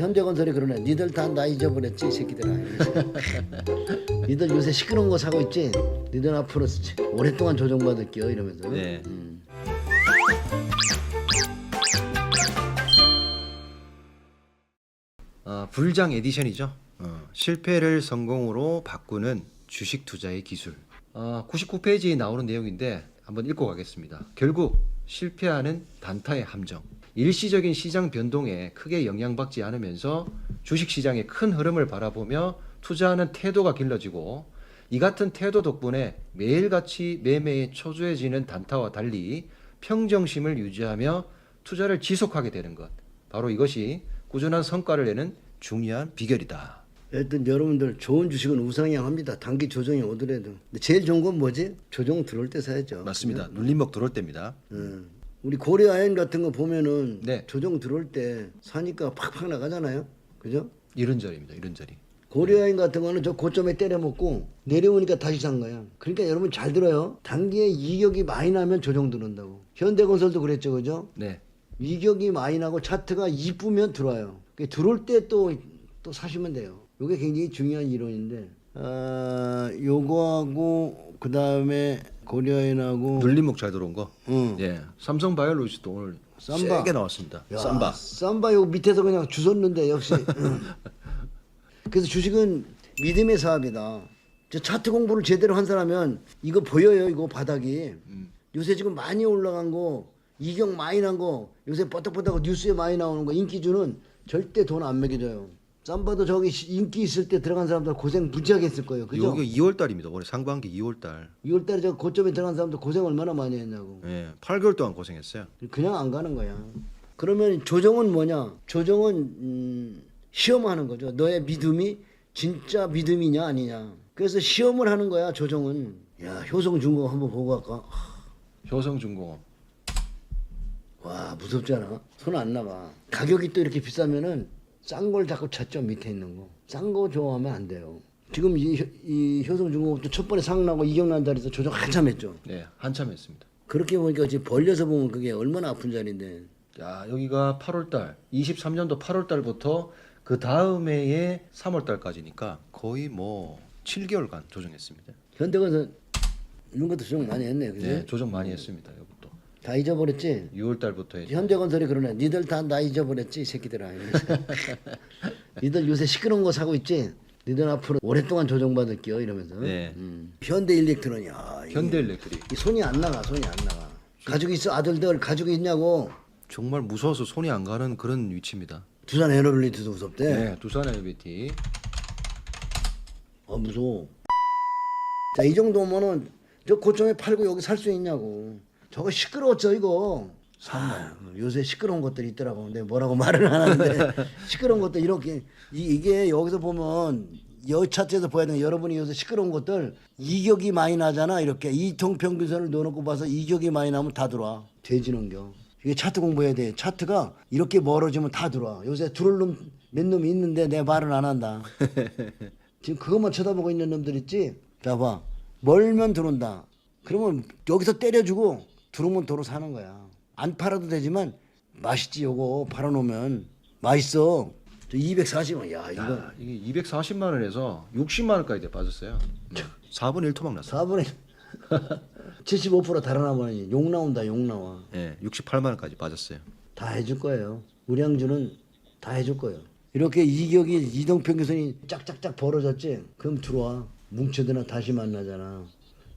현대건설이 그러네. 니들 다 나 잊어버렸지 이 새끼들아. 니들 요새 시끄러운 거 사고 있지. 니들 앞으로 오랫동안 조정받을게요 이러면서. 네. 음. 어, 불장 에디션이죠. 어, 실패를 성공으로 바꾸는 주식 투자의 기술. 어, 99페이지에 나오는 내용인데 한번 읽고 가겠습니다. 결국 실패하는 단타의 함정. 일시적인 시장 변동에 크게 영향받지 않으면서 주식 시장의 큰 흐름을 바라보며 투자하는 태도가 길러지고 이 같은 태도 덕분에 매일같이 매매에 초조해지는 단타와 달리 평정심을 유지하며 투자를 지속하게 되는 것. 바로 이것이 꾸준한 성과를 내는 중요한 비결이다. 하여튼 여러분들 좋은 주식은 우상향합니다. 단기 조정이 오더라도. 근데 제일 좋은 건 뭐지? 조정 들어올 때 사야죠. 맞습니다. 눌림목 들어올 때입니다. 음. 우리 고려아연 같은 거 보면은 네. 조정 들어올 때 사니까 팍팍 나가잖아요. 그죠? 이런 자리입니다. 이런 자리. 고려아연 같은 거는 저 고점에 때려 먹고 내려오니까 다시 산 거야. 그러니까 여러분 잘 들어요. 단기에 이격이 많이 나면 조정 들어온다고. 현대건설도 그랬죠, 그죠? 네. 이격이 많이 나고 차트가 이쁘면 들어와요. 그 들어올 때 또 또 사시면 돼요. 이게 굉장히 중요한 이론인데, 아 요거하고 그 다음에 고려아연하고 눌림목 잘 들어온 거. 응. 예. 삼성 바이오로직도 오늘 삼바. 세게 나왔습니다. 야, 삼바. 쌈바 요 밑에서 그냥 주웠는데 역시. 음. 그래서 주식은 믿음의 사업이다. 저 차트 공부를 제대로 한 사람은 이거 보여요, 이거 바닥이. 요새 지금 많이 올라간 거, 이격 많이 난 거, 요새 뻗덕뻗덕 뉴스에 많이 나오는 거, 인기 주는 절대 돈안 매겨줘요. 쌈바도 저기 시- 인기 있을 때 들어간 사람들 고생 무지하게 했을 거예요. 그죠? 여기 2월 달입니다. 올해 상반기 2월 달. 2월 달에 저 고점에 들어간 사람들 고생 얼마나 많이 했냐고. 예. 8개월 동안 고생했어요. 그냥 안 가는 거야. 그러면 조정은 뭐냐? 조정은 음, 시험하는 거죠. 너의 믿음이 진짜 믿음이냐 아니냐. 그래서 시험을 하는 거야. 조정은. 야 효성중공 한번 보고 갈까? 효성중공업. 와 무섭잖아. 손 안 나가. 가격이 또 이렇게 비싸면은 싼 걸 자꾸 찾죠 밑에 있는 거. 싼 거 좋아하면 안 돼요. 지금 이, 효- 이 효성중공업도 첫 번에 상나고 이격난 자리에서 조정 한참 했죠. 네. 한참 했습니다. 그렇게 보니까 지금 벌려서 보면 그게 얼마나 아픈 자리인데. 야, 여기가 8월 달. 23년도 8월 달부터 그 다음 해의 3월 달까지니까 거의 뭐 7개월간 조정했습니다. 현대건설 이런 것도 조정 많이 했네, 그지? 네, 조정 많이 했습니다. 다 잊어버렸지. 6월 달부터 했죠. 현대건설이 그러네. 니들 다 나 잊어버렸지, 이 새끼들아. 이러면서. 니들 요새 시끄러운 거 사고 있지. 니들 앞으로 오랫동안 조정받을게요, 이러면서. 네. 음. 현대일렉트론이 야, 이, 현대일렉트릭. 이 손이 안 나가, 손이 안 나가. 가지고 있어, 아들들 가지고 있냐고. 정말 무서워서 손이 안 가는 그런 위치입니다. 두산 에너빌리티도 무섭대. 네, 두산 LBT. 어 무서워. 자 이 정도면은 저 고점에 팔고 여기 살 수 있냐고. 저거 시끄러웠죠 이거. 아, 요새 시끄러운 것들이 있더라고. 근데 뭐라고 말을 안 하는데 시끄러운 것들 이렇게 이, 이게 여기서 보면 여 차트에서 보야 되는 여러분이 요새 시끄러운 것들 이격이 많이 나잖아 이렇게 이통 평균선을 넣어놓고 봐서 이격이 많이 나면 다 들어와 돼지는겨 이게 차트 공부해야 돼 차트가 이렇게 멀어지면 다 들어와 요새 들어올 놈몇 놈이 있는데 내 말은 안 한다 지금 그것만 쳐다보고 있는 놈들 있지? 자, 봐. 멀면 들어온다. 그러면 여기서 때려주고 들어오면 도로 사는 거야. 안 팔아도 되지만 맛있지, 요거. 팔아놓으면. 맛있어. 저 240원. 야, 이거. 야, 이게 240만 원에서 60만 원까지 빠졌어요. 4분의 1 토막 났어요. 4분의 75% 달아나면 욕 나온다, 욕 나와. 예, 68만 원까지 빠졌어요. 다 해줄 거예요. 우량주는 다 해줄 거예요. 이렇게 이격이 이동평균선이 짝짝짝 벌어졌지? 그럼 들어와. 뭉쳐드나 다시 만나잖아.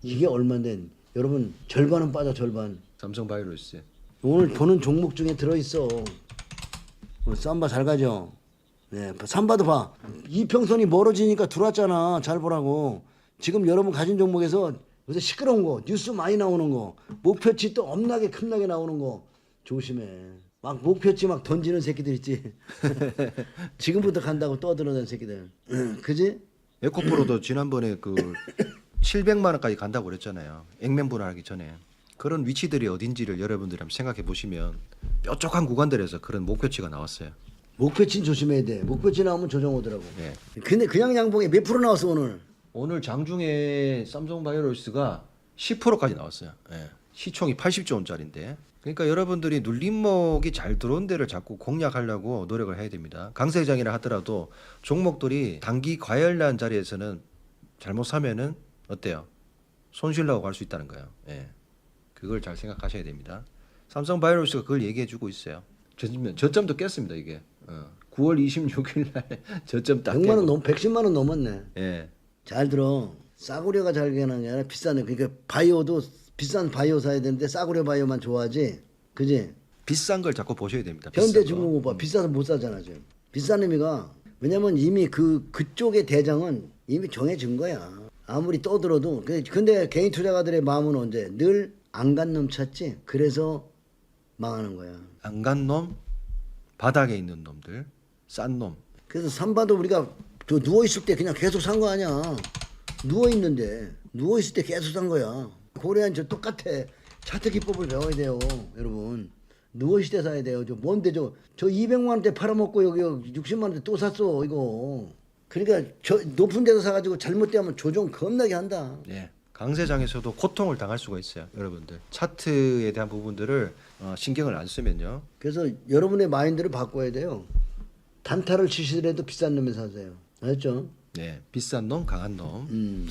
이게 얼마인데? 여러분 절반은 빠져 절반. 삼성 바이오로스. 오늘 보는 종목 중에 들어 있어. 오늘 쌈바 잘 가죠? 네, 삼바도 봐. 이평선이 멀어지니까 들어왔잖아. 잘 보라고. 지금 여러분 가진 종목에서 요새 시끄러운 거, 뉴스 많이 나오는 거, 목표치 또 엄나게 큼나게 나오는 거 조심해. 막 목표치 막 던지는 새끼들 있지. 지금부터 간다고 떠들어대는 새끼들. 응, 그지? 에코프로도 지난번에 그 700만 원까지 간다고 그랬잖아요. 액면 분할하기 전에. 그런 위치들이 어딘지를 여러분들이 한번 생각해 보시면 뾰족한 구간들에서 그런 목표치가 나왔어요. 목표치 조심해야 돼. 목표치 나오면 조정 오더라고. 예. 근데 그냥 양봉에 몇 프로 나왔어 오늘? 오늘 장중에 삼성 바이오로스가 10%까지 나왔어요. 예. 시총이 80조 원짜리인데 그러니까 여러분들이 눌림목이 잘 들어온 데를 자꾸 공략하려고 노력을 해야 됩니다. 강세장이라 하더라도 종목들이 단기 과열난 자리에서는 잘못 사면은 어때요? 손실 나고 갈 수 있다는 거예요. 예. 그걸 잘 생각하셔야 됩니다. 삼성 바이오로스가 그걸 얘기해 주고 있어요. 저점, 저점도 깼습니다, 이게. 어. 9월 26일 날 저점 딱 100만 원. 넘 110만 원 넘었네. 예. 잘 들어. 싸구려가 잘 되는 게 아니라 비싼 애. 그러니까 바이오도 비싼 바이오 사야 되는데 싸구려 바이오만 좋아하지. 그지? 비싼 걸 자꾸 보셔야 됩니다. 거. 현대중공업 봐. 비싸서 못 사잖아 지금. 비싼 의미가 왜냐면 이미 그 그쪽의 대장은 이미 정해진 거야. 아무리 떠들어도 그- 근데 개인 투자가들의 마음은 언제 늘 안 간 놈 찾지. 그래서 망하는 거야. 안 간 놈, 바닥에 있는 놈들, 싼 놈. 그래서 삼바도 우리가 저 누워 있을 때 그냥 계속 산 거 아니야. 누워 있는데 누워 있을 때 계속 산 거야. 고려한 저 똑같아. 차트 기법을 배워야 돼요, 여러분. 누워 있을 때 사야 돼요. 저 뭔데 저저 200만 원대 팔아먹고 여기 60만 원대 또 샀어 이거. 그러니까 저 높은 데서 사가지고 잘못되면 조정 겁나게 한다. 예. 강세장에서도 고통을 당할 수가 있어요, 여러분들. 차트에 대한 부분들을 어, 신경을 안 쓰면요. 그래서 여러분의 마인드를 바꿔야 돼요. 단타를 치시더라도 비싼 놈에 사세요. 알았죠? 예. 비싼 놈, 강한 놈. 음.